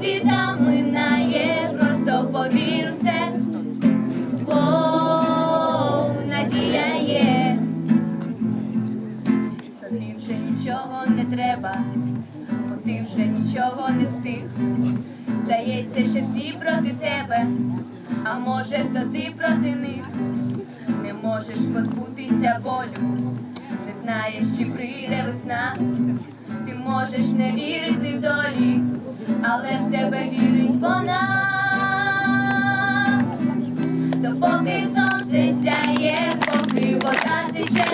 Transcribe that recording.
біда минає, просто повір це, Воу, надія є, тобі вже нічого не треба, бо ти вже нічого не встиг. Здається, що всі проти тебе, а може, то ти проти них. Не можеш позбутися болю, не знаєш, чи прийде весна. Ти можеш не вірити долі, але в тебе вірить вона. Допоки сонце сяє, поки вода тече,